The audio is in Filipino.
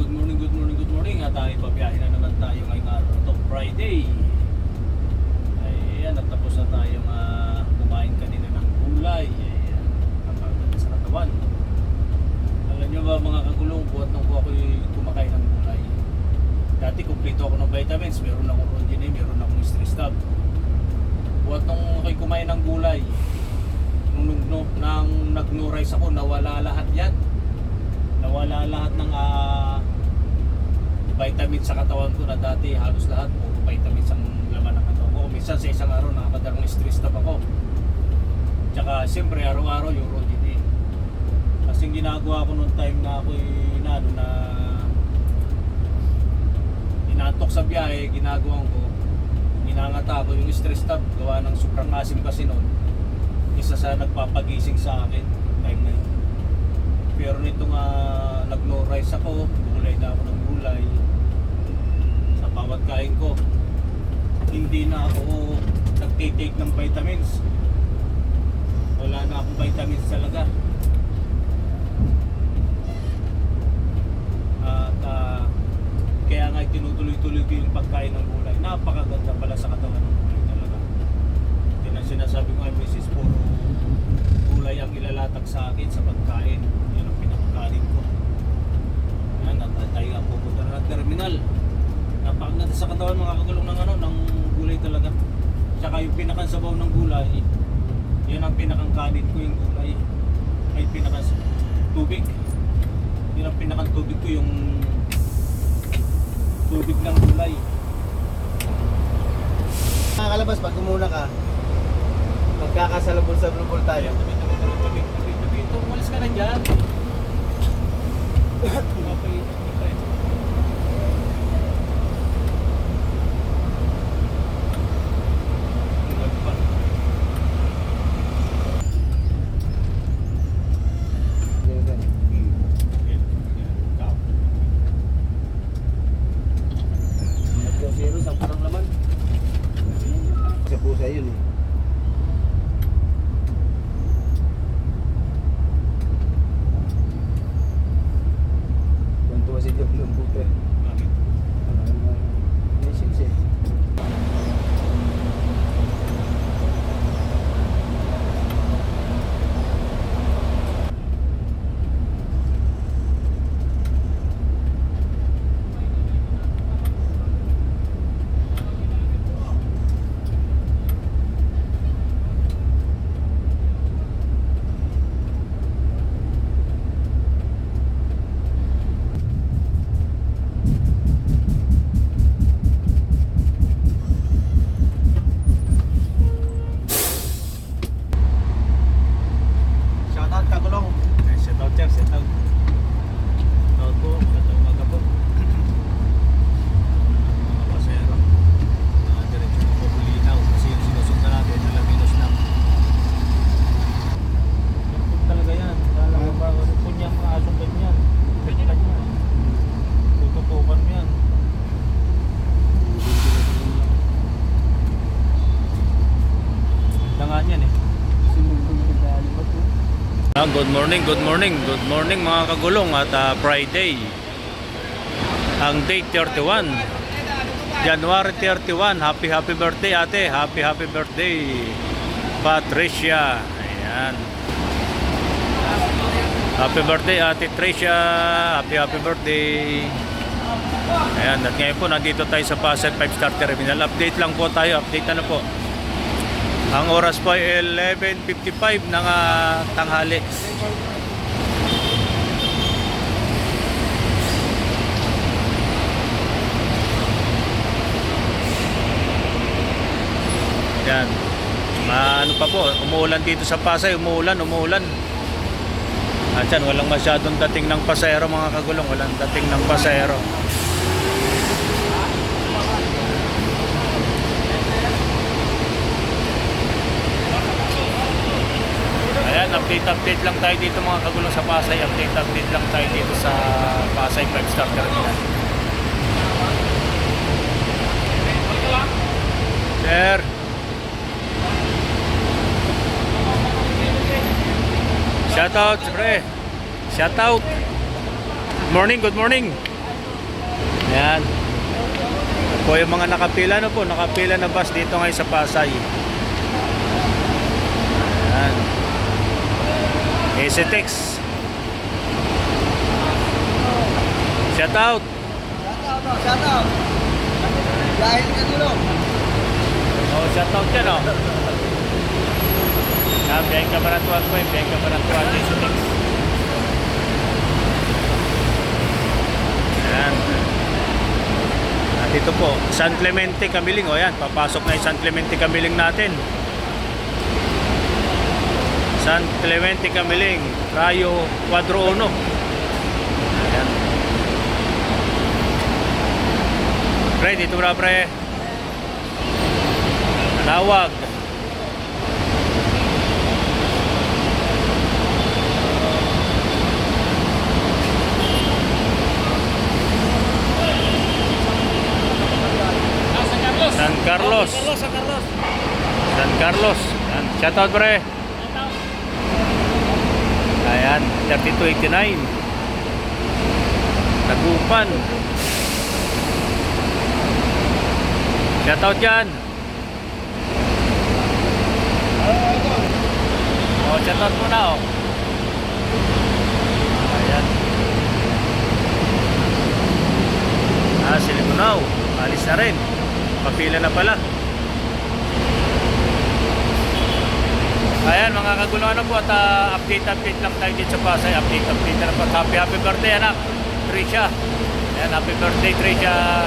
good morning, good morning, good morning. At tayo pabiyahe na naman tayo ngayong araw to Friday. Ayan, at tapos na tayong ah, kumain kanina ng gulay. Ayan, ang kaganda sa katawan. Alam nyo ba mga kagulong, buhat nang po ako kumakain ng gulay. Dati kumpleto ako ng vitamins, meron akong Rodine, meron akong stress tab. Buhat nung ako'y kumain ng gulay, nung, nung, nung, nang nag-no-rice ako, nawala lahat yan nawala lahat ng ah, vitamins sa katawan ko na dati halos lahat puro vitamins ang laman ng katawan ko. Minsan sa isang araw nakakadarang stress tab ako. Tsaka siyempre araw-araw yung routine kasi yung ginagawa ko noong time na ako'y na, ano, na inaantok sa biyahe ginagawa ko inangata ko yung stress tab gawa ng sobrang asim kasi noon isa sa nagpapagising sa akin time na yun. Pero nito nga nag-no rice ako, gulay na ako ng bawat kain ko, hindi na ako nagtitake ng vitamins. Wala na akong vitamins talaga. At ah, kaya nga tinutuloy-tuloy ko yung pagkain ng gulay. Napakaganda pala sa katawan ng gulay talaga. Yan ang sinasabi ko ay Mrs. Puro gulay ang ilalatag sa akin sa pagkain. Yan ang pinakakain ko. Yan, at tayo ang pupunta na terminal. Napakaganda sa katawan mga kagulong ng ano, ng gulay talaga. Tsaka yung pinakang ng gulay, yan ang pinakang kanin ko yung gulay. Ay pinakang tubig. Yan ang pinakang tubig ko yung tubig ng gulay. Nakakalabas pag umuna ka, magkakasalubol-salubol tayo. Tabi, tabi, tabi, tabi, tabi, tabi. Ito, umalis ka na dyan. Mapay, mapay. Ingat pa. Yan, yan, tao. Zero, sampu ng laman. Sa pusa yun eh. Kwanto si Diop ng bute. Bakit? May six eh. Shoutout Kagulong. Eh, Set out sir, set out. Set out po, ganda umaga po. Mga pasero. Mga diretso ng Pobulinaw kasi yung sinusundan natin na Laminos lang. Lungkot talaga yan. Kala mo ba, kung yung mga asong ganyan. Pwede yan. Tututukan mo yan. Dangan yan eh. Good morning, good morning, good morning mga kagulong at ah, Friday. Ang date 31. January 31. Happy happy birthday ate. Happy happy birthday. Patricia. Ayan. Happy birthday ate Tricia. Happy happy birthday. Ayan, at ngayon po nandito tayo sa Pasay 5 Star Terminal. Update lang po tayo. Update ano po. Ang oras po ay 11.55 ng ah, tanghali. Yan. Ma, ano pa po, umuulan dito sa Pasay, umuulan, umuulan. At yan, walang masyadong dating ng pasahero mga kagulong, walang dating ng pasahero. Ayan, update update lang tayo dito mga kagulong sa Pasay. Update update lang tayo dito sa Pasay 5 Star Terminal. Sir. Shout out, pre. Shout out. Morning, good morning. Ayan. Po yung mga nakapila na po, nakapila na bus dito ngayon sa Pasay. Ayan. EasyTex. Shout out. Shout out, shout out. Dahil ka dito. Oh, shout out yan oh. Ah, biyahe ka baratuan po eh. Biyahe ka baratuan EasyTex. Ayan. At ito po, San Clemente Camiling. O yan, papasok na yung San Clemente Camiling natin. San Clemente Camiling, Rayo Cuadro Uno. Ayan. Pre, dito na pre. San Carlos. San Carlos. San Carlos. Shout out pre. 3289. Tagupan. Shout out dyan. Oh, shout out muna oh. Ayan. Ah, Siligunao. Alis na rin. Papila na pala. Ayan mga kagulo ano po at ah, update update lang tayo dito sa Pasay. Update update na po. Happy happy birthday anak. Trisha. Ayan happy birthday Trisha.